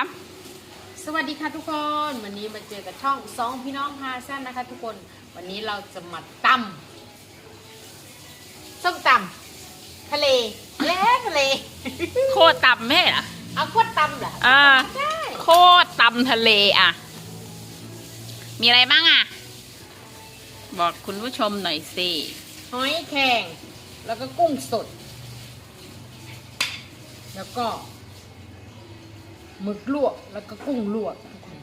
ครับสวัสดีค่ะทุกคน วันนี้มาเจอกับช่องสองพี่น้องพาแซนนะคะ ทุกคน วันนี้เราจะมาตำส้มตำทะเลทะเลทะเล โคตรตำแม่เหรอเอาขวดตำเหรออ่าได้โคตรตำทะเลอะ มีอะไรบ้างอะ บอกคุณผู้ชมหน่อยสิหอยแครงแล้วก็กุ้งสด แล้วก็ หมึกลวกแล้วก็กุ้งลวกทุกคน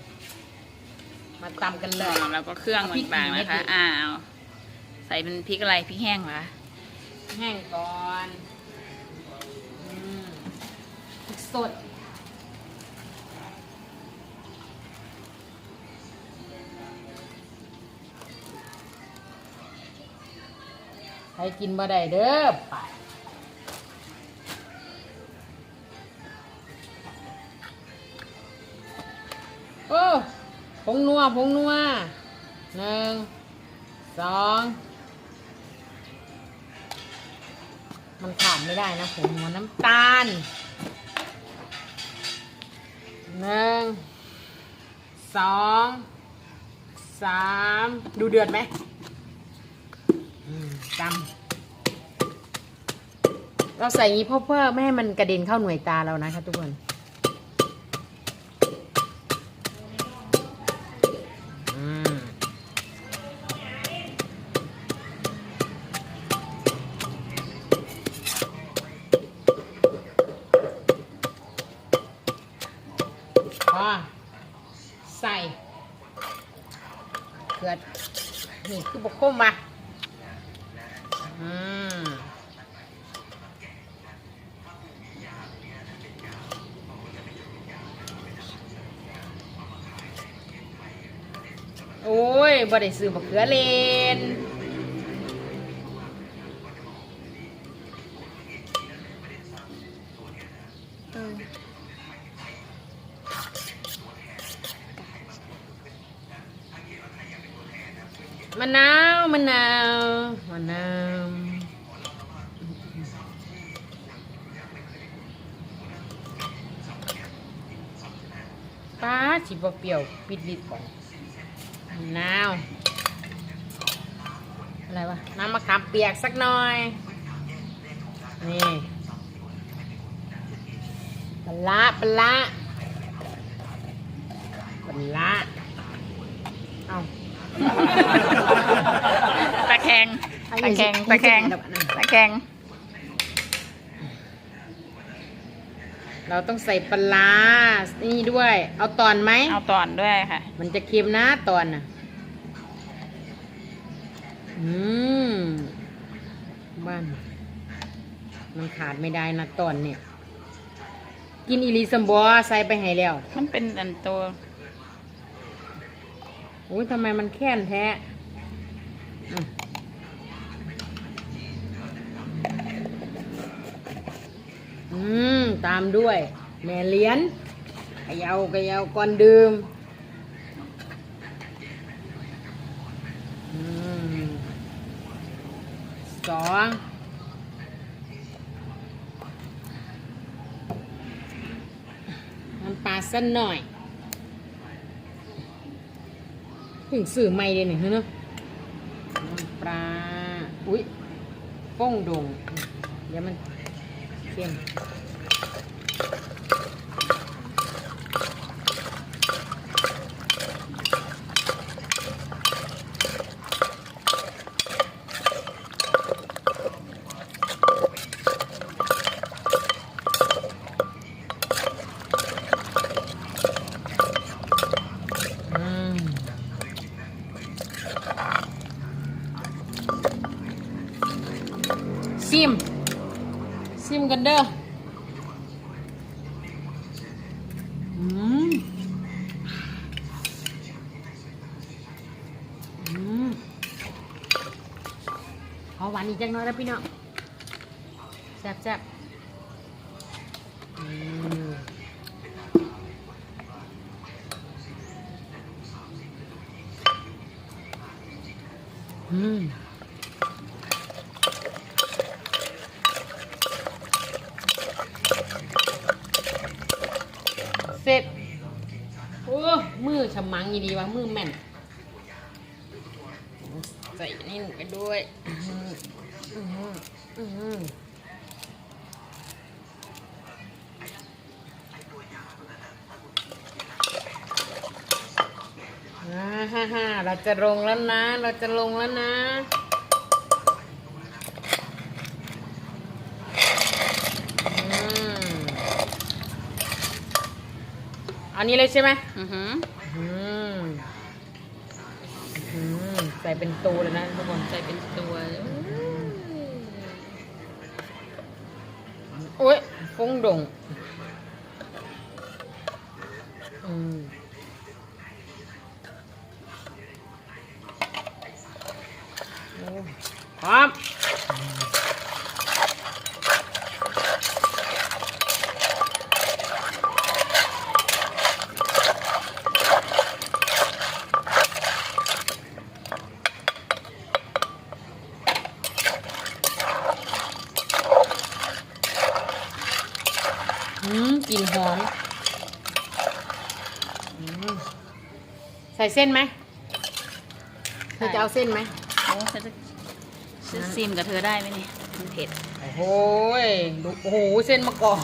มาตำกันเลย แล้วก็เครื่องเอาพริกบางๆหนึ่งเม็ดนะคะดิอ้าว ใส่เป็นพริกอะไรพริกแห้งเหรอแห้งก่อนอืมพริกสดใครกินบ่ได้เด้อไป งนัวผงนัวหนึ่งสองมันขาดไม่ได้นะผงนัวน้ำตาลหนึ่งสองสามดูเดือดไหมอืมจำเราใส่นี้เพราะเพื่อไม่ให้มันกระเด็นเข้าหน่วยตาเรานะคะทุกคน กคมมาอืมโอ้ยบ่ได้ซื้อมะเขือเลน มะนาวมะนาวมะนาวป้าสิบ่เปรี้ยว ปิดลิดก่อนมะนาว อะไรวะ น้ำมะขามเปียกสักหน่อย นี่ปลาร้าปลาร้าปลาร้าเอาตะแค งตะแคงตะแคงตะแคงเราต้องใส่ปลาร้านี่ด้วย เอาตอนไหม เอาตอนด้วยค่ะ มันจะเค็มนะตอนน่ะ อืม บ้าน มันขาดไม่ได้นะตอนเนี่ย กินอีลีซัมบอใส่ไปให้แล้ว มันเป็นอันตัวโอ้ยทำไมมันแค้นแท้ อืม ตามด้วย แม่เลี้ยนขยาวขยาวก่อนดื่มอืมสองน้ำปลาสักหน่อยถึงสื่อไม่เลยเนี่ยเนาะน้ำปลา อุ๊ยป้งดงเดี๋ยวมัน เค็มอืมซิม ซิมกันเด้ออืมอืมขอหวานอีกจังน้อยนะพี่น้องแซ่บแซ่บอืมอืมเสร็จ โอ้มือฉมังอีดีวะมือแม่น ใส่นี่ลงไปด้วยอื้อหืออื้อหืออื้อหืออ่า ฮ่าฮ่าเราจะลงแล้วนะ เราจะลงแล้วนะอันนี้เลยใช่ไหมอือหืออืมอืมใส่เป็นตูเลยนะทุกคน ใส่เป็นตัว โอ้ยฟงดงอืมโอ้พร้อมอืมกลิ่นหอมอืมใส่เส้นไหมเธอจะเอาเส้นไหมโอ้ฉันจะฉันซิมกับเธอได้ไหมเนี่ยมันเผ็ด โอ้โหยดูโอ้โหเส้นมะกอก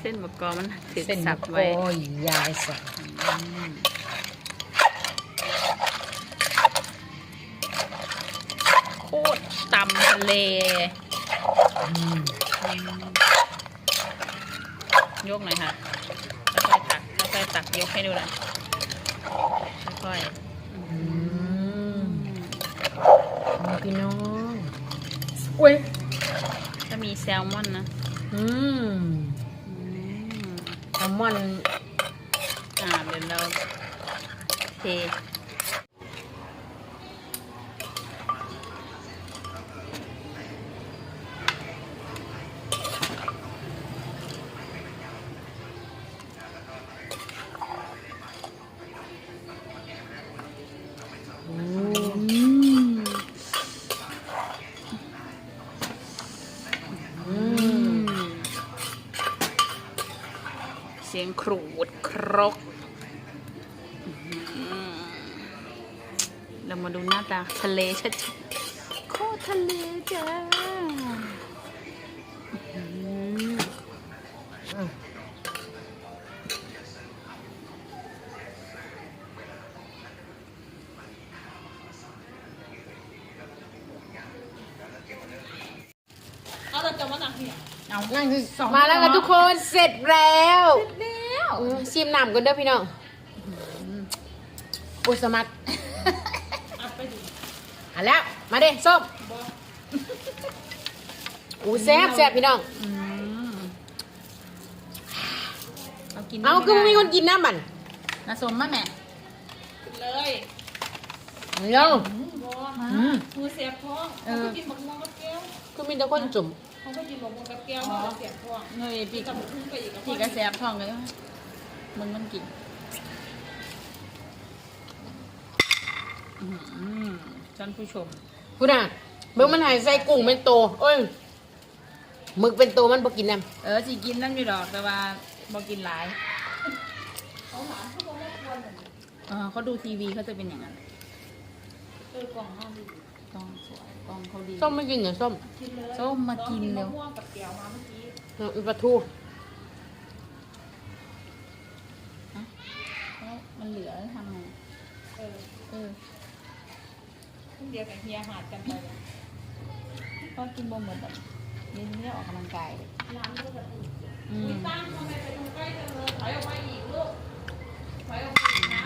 เส้นบะกอมันถึกเส้นสัมะบกไว้อกยายสับโคตรตำทะเล อืมยกหน่อยค่ะค่อยๆตักค่อยๆตักยกให้ดูหน่อย ค่อยๆอืมนี่พี่น้องอุ้ยจะมีแซลมอนนะอืมอืมแซลมอนอ่าเดี๋ยวเราเท สียงขรูดครก เรามาดูหน้าตาทะเลชัดๆโคทะเลจ้าเอาแต่จะมานักเนี่ยเอานั่งสิมาแล้วค่ะทุกคนเสร็จแล้ว ชิมน้ำกันเด้อพี่น้องอุยสมัครเอาไปดูอะแล้ว มาเด้ส้มอู้แซ่บแซ่บพี่น้องอืมเอากินเอาคือมีคนกินน้ำมันน้าสมมาแม่เลยเร็วบออืมมือเสียบท้องเอเขาอก็กินหมกม่วงกับแก้วคือมีแต่คนจุ่มเขาก็กินหมกม่วงกับแก้วเขาก็เสียบท้องเฮ้ยพี่กับพึ่งไปอีกกับพี่กระแสบท้องเลย มึงมันกินท่านผู้ชมพูดน่ะเบิ่งมันหายใส่กุ้งเป็นโตเอ้ยหมึกเป็นโตมันบ่กินน้เออสิกินนั่นอยู่ดอกแต่ว่าบอกกินหลายเขาหาเขาบอกว่ควรเออเขาดูทีวีเขาจะเป็นอย่างนั้นเออกล่องห้ามดีกล้องสวยกล้องเขาดีส้มไม่กินเหรอส้มกินเลยส้มมากินเร็วองมะม่วงกับแก้วมาเมื่อกี้อาอีปลาทู แล้ว มันเหลือทำไงเออเออพรุ่งเดียวกับเฮียหาดกันไปเลยก็กินบ่หมดแบบนี่ไม่ได้ออกกำลังกายเลยน้ำก็แบบอืม ตั้งทำไมไปดูใกล้จังเลยถอยออกไปอีกลูกถอยออกไปอีกนะ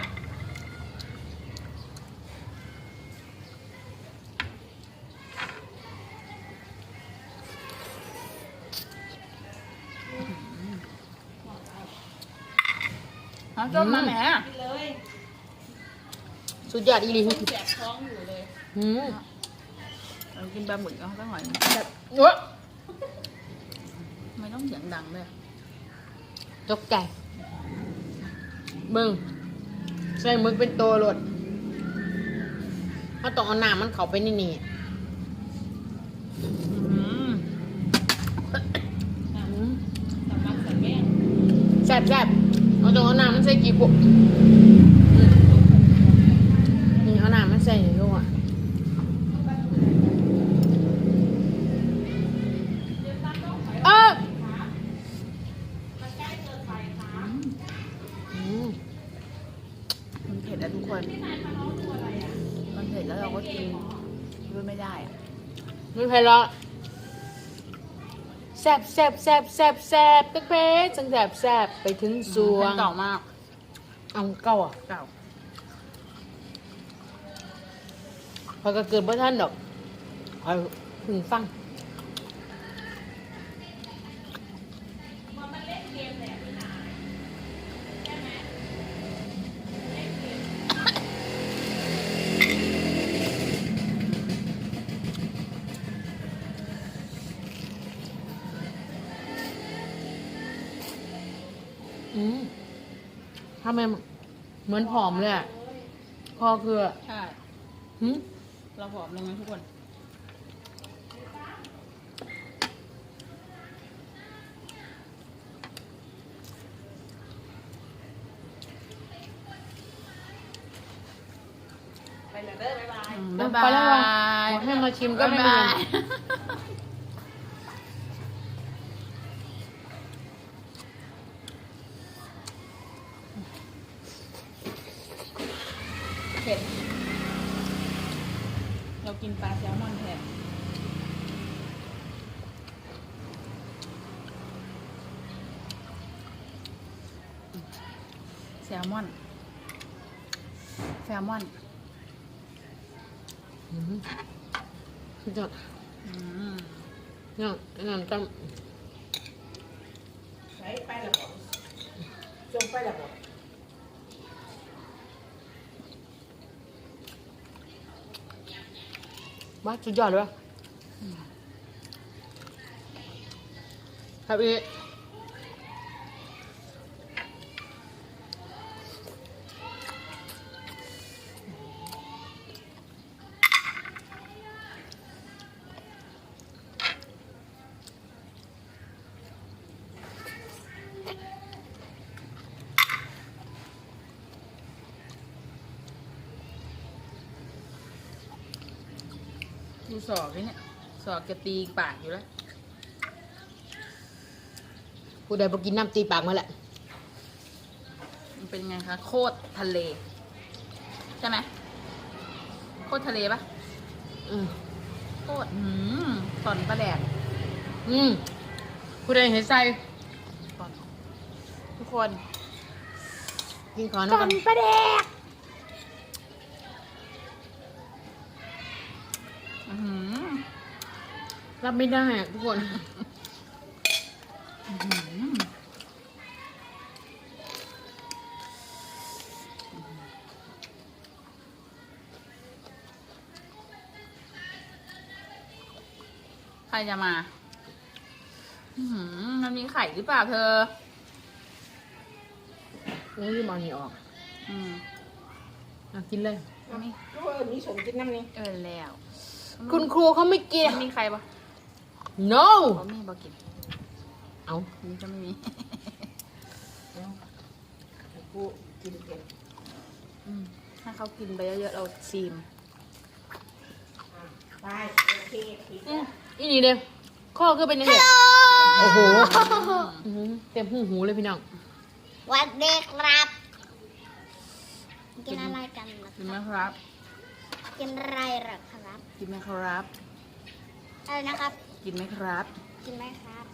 เอาส้มมาแหมกินเลยสุดยอดอีหลีเสียบท้องอยู่เลยอืมเรากินปลาหมึกเอาสักหน่อยแบบโอ๊ะไม่ต้องเสียงดังเลยตกใจเบิ่งใส่หมึกเป็นโตโลดถ้าต้องเอาน้ำมันเข้าไปนี่นี่อืมอืมสำลักใส่แม่งแซ่บแซ่บ เอาตรงเอาน้ำมันใส่กี่ขวดนี่เอาน้ำมันใส่ในลูกอะเอออืมมันเผ็ดแล้วทุกคน มันเผ็ดแล้วเราก็กินด้วยไม่ได้อะไม่ใครหรอก แซบแซบแซบแซบแซบเป๊ะๆจังแซบแซบไปถึงสวงเก่ามากเอาเก่าอะเก่าพอยก็เกิดบ่ท่านดอกคอยถึงฟัง ทำไมเหมือนผอมเลยอะคอคือใช่หืมเราผอมลงไหมทุกคน ไปเลยเด้อบ๊ายบายบ๊ายไปบาแล้วเหรอยบอกให้มาชิมก็ไม่บ๊ายมีบายเผ็ด เรากินปลาแซลมอนแทนแซ ลมอน แซลมอนอืมสุดยอดอืมเนี่ยนั่นต้องไปไปแล้วบอกจงไปแล้วบอกว่าสุดยอดเลยวะครับอี ดูสอกนี่เนี่ยสอกจะตีปากอยู่แล้วผู้ใดบอกกินน้ำตีปากมาแหละ มันเป็นไงคะโคตรทะเล ใช่ไหมโคตรทะเลปะอืมโคตรอืมตอนประแดดอืมผู้ใดเห็นใส่ตอนทุก คน กินขอนะกันประแดดอื้อหือรับไม่ได้อะทุกคนอื้อหือใครจะมา อื้อหือมันมีไข่หรือเปล่าเธอ นี่ที่มองนี่ออกอืมเอากินเลยมันมีก็เออมีสมกินน้ำนี่เออแล้วคุณครูเขาไม่กิน มันมีใครปะ no เขามีบอกินเอานี่ก็ไม่มีกูกินเก่งอืมถ้าเขากินไปเยอะๆเราซีมไปโอเคผิดอืมอีนี่เด้ข้อก็เป็นยังไงโอ้โหอื้อหือเต็มหูหูเลยพี่น้อง วันเด็กครับกินอะไรกันนะกินคไหมรับครับ กินอะไรเหรอครับ กินไหมครับ อะไรนะครับ กินไหมครับ กินไหมครับ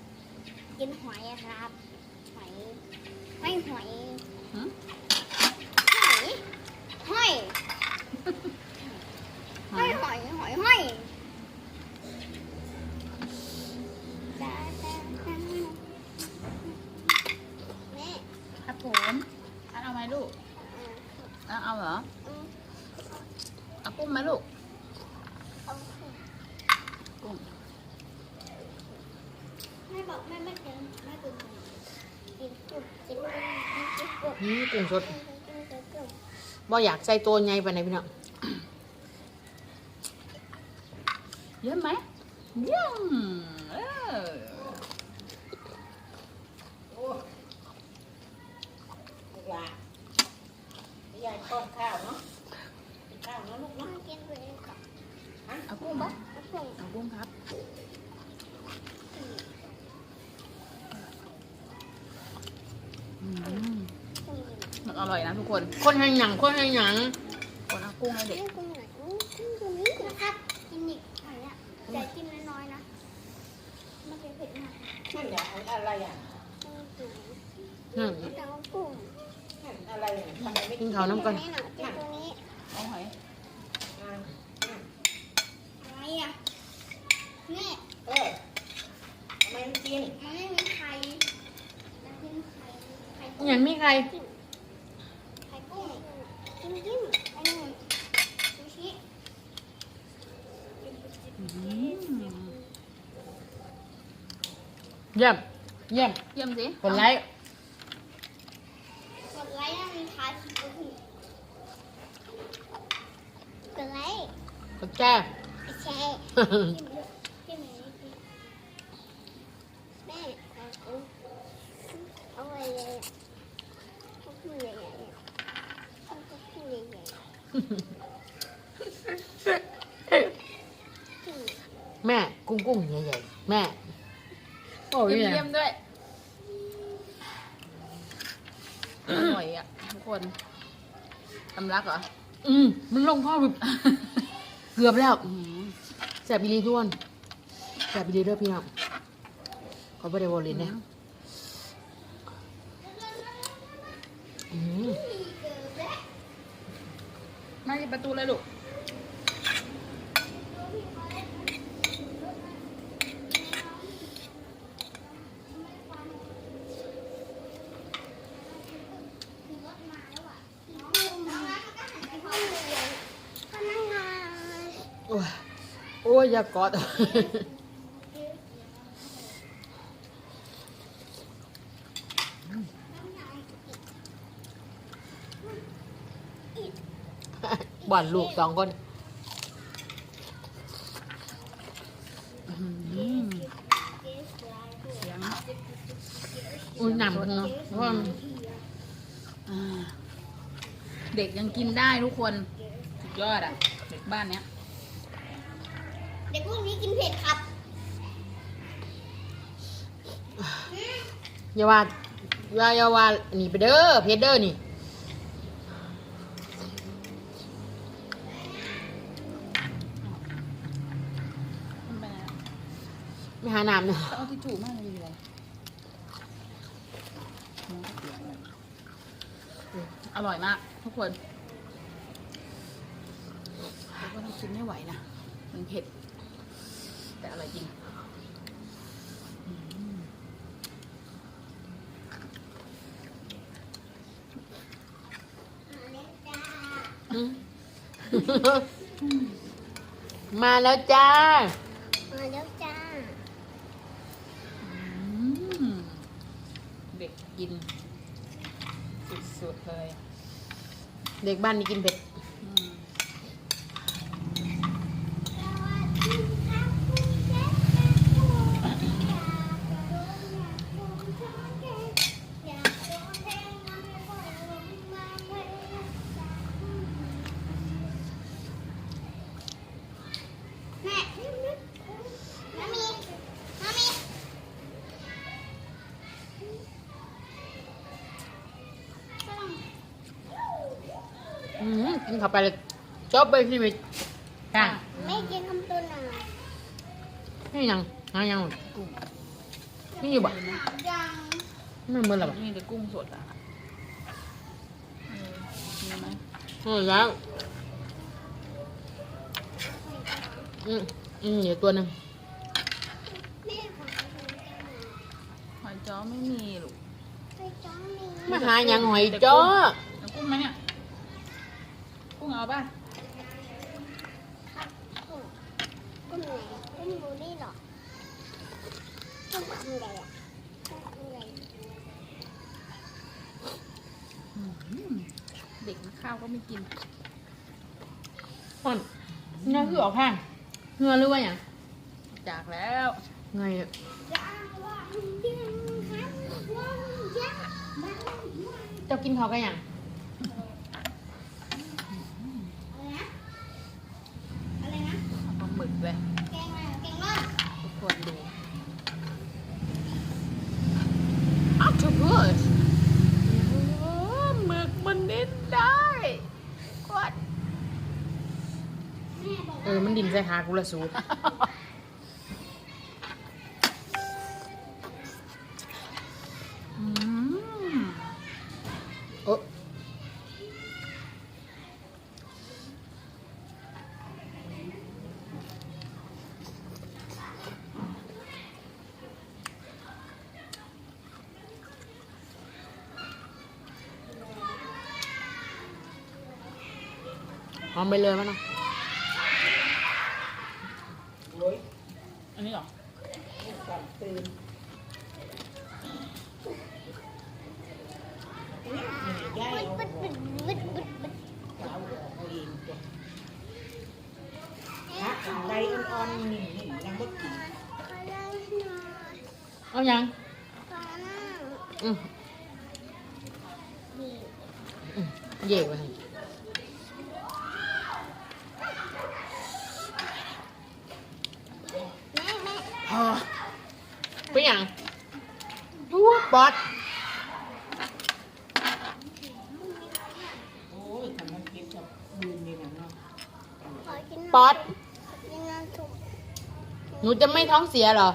กินหอยครับหอยไม่หอยหืมหอยหอยหอยหอยหอย ผมอันเอาไหมลูกอันเอาเหรออืมเอากุ้งไหมลูกเอาสิกุ้งแม่บอกแม่ไม่กินไม่กินกินกุ้งกินกุ้งกินกุ้งนี่กุ้งสดกินกุ้งกินกุ้งบ่อยากใส่ตัวใหญ่ไปไหนใดพี่น้องเยอะไหมเยี่ยมเออ ยายป้อนข้าวเนาะกินข้าวเนาะลูก มา เนาะ กินไปเลยค่ะ เอากุ้งปะ เอาส่ง เอากุ้งครับ อืม ส่ง มันอร่อยนะทุกคน คนให้หยังคนให้หยังคนเอากุ้งให้เด็กนี่กุ้งไหนกุ้งกุ้งตัวนี้นะครับกินอีกหน่อยอะแต่กินน้อยๆนะไม่เผ็ดมากนั่นอย่าอะไรอะกุ้งตัวนี้นั่นแต่ว่ากุ้งนั่นอะไรอะทำไมไม่กินข้าวน้ำก่อนกินตัวนี้หน่อยกินตัวนี้เอาหอยอ่าอะไรอะนี่เออทำไมไม่กินมันไม่มีไข่มันกินไข่ไข่กุ้งอย่างมีใครไข่กุ้งกินกินอันนี้ซูชิ อืม เยี่ยม เยี่ยม เยี่ยมสิกดไลค์กดไลค์นะมีท้ายคลิปก็คือกดไลค์กดแชร์กดแชร์จิ้มเลยจิ้มเลยแม่เอาเอาไว้เลยเขาพูดใหญ่ๆเนี่ยเขาพูดใหญ่ๆแม่กุ้งกุ้งใหญ่ๆแม่ โอ้ยเยี่ยมเนี่ยเยี่ยมด้วย อร่อยอะทุกคนตำรักเหรอ อืมมันลงพ่อแบบเกือบแล้วอืมแสบอีหลีทุกคนแสบอีหลีเด้อพี่น้องเขาไม่ได้วอลเลนเนี่ยอืมมาที่ประตูเลยลูก พนักงาน โอ้ยโอ้ ยอย่ากอด บ่อนลูกสองคนอุ้ยหนำเนาะเพราะว่าเด็กยังกินได้ทุกคน สุดยอดอะ เด็กบ้านเนี้ย เด็กพวกนี้กินเผ็ดครับอย่าว่าอย่าอย่าว่าหนีไปเด้อเพชรเด้อนี่มันเป็นอะไรไม่หาน้ำเนาะจะเอาทิชชู่มากเลยดีเลยอร่อยมาก ทุกคนแต่ก็ต้องกินไม่ไหวนะ มันเผ็ดแต่ อร่อยจริงอืมมาแล้วจ้า มาแล้วจ้าอืมเด็กกิน สุดๆเลย เด็กบ้านนี้กินเผ็ด กินเข้าไปเลยจบไปชีวิตจ้าไม่กินคำตุนอะนี่ยังหายังกุ้งนี่อยู่บ่ยังมันเหมือนหรอบ่นี่แต่กุ้งสดอะเออมีไหมเออแล้วอืมอืมเดี๋ยวตัวหนึ่งแม่ของหอยจ้อไม่มีลูกไปจ้องมีมาหายังหอยจ้อเอากุ้งไหมเนี่ยกุ้ งเอาป่ะครับกุ้งกุ้งไหนกุ้งบูนี่หรอกุ้งคำใหญ่อะกุ้งคำใหญ่เด็กข้าวก็ไม่กินอ่อนเนื้อคือออกแพงเนื้อหรือว่าอย่างจากแล้วไงอะยาวันเดือนหันวันยาบ้านวันเจ้ากินเขาวกันยัง ออมันดินใส่หากูละสูตรอืมเออหอมไปเลยมั้ยเนาะ กไว้ให้พอเป็นยังดูบอดปอดหนูจะไม่ท้องเสียเหรอ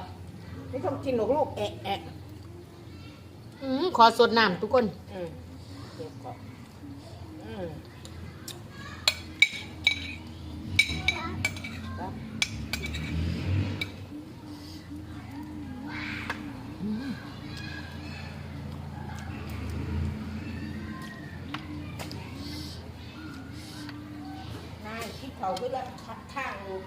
ไม่ต้องกินหรอกลูกแอะแอะขอสดน้ำทุกคน เขาก็ละข้างลูก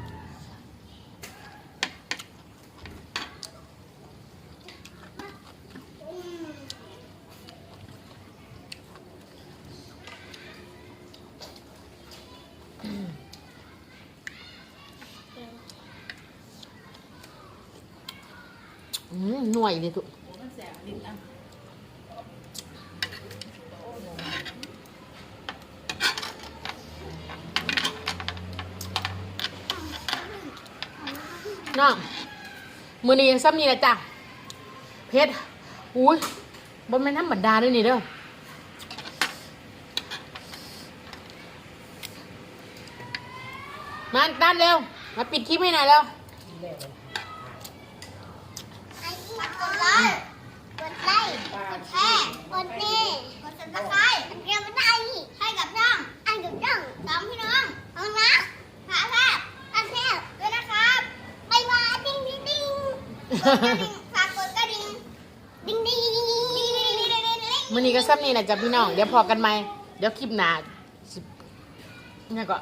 หน่วยเลยทุก มันแสบลิ้นอะ น้อง มือนี้ซ้ำนี่นะจ้ะเพชรอุ้ยบนแม่นธรรมดาด้วยนี่เด้อมาด้านเร็ว มาปิดคลิปให้หน่อยเร็วไอ้ที่กดไลค์ กดไลค์ กดแชร์ กดนี่กดซับสไครต์กดกระดิ่งให้กับช่องอันกับช่องสองพี่น้องน้องนะขาแทบอันแทบด้วยนะครับบ๊ายบายดิ้งดิ้งดิ้ง กดกระดิ่งดกระดิ่งดิ้งดิ้งดิ้งดิ้งดิ้งดิ้งดิ้งดิ้งมือนี้ก็ซ้ำนี่นะจ้ะพี่น้อง เดี๋ยวพอกันไหมเดี๋ยวคลิปหน้าสินี่ก็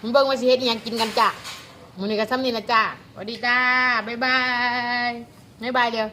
มึงเบิ่งว่าสิเฮ็ดอิหยังกินกันจ้ะมือนี้ก็ซ้ำนี่นะจ้ะสวัสดีจ้า บ๊ายบาย บ๊ายบายเดี๋ยว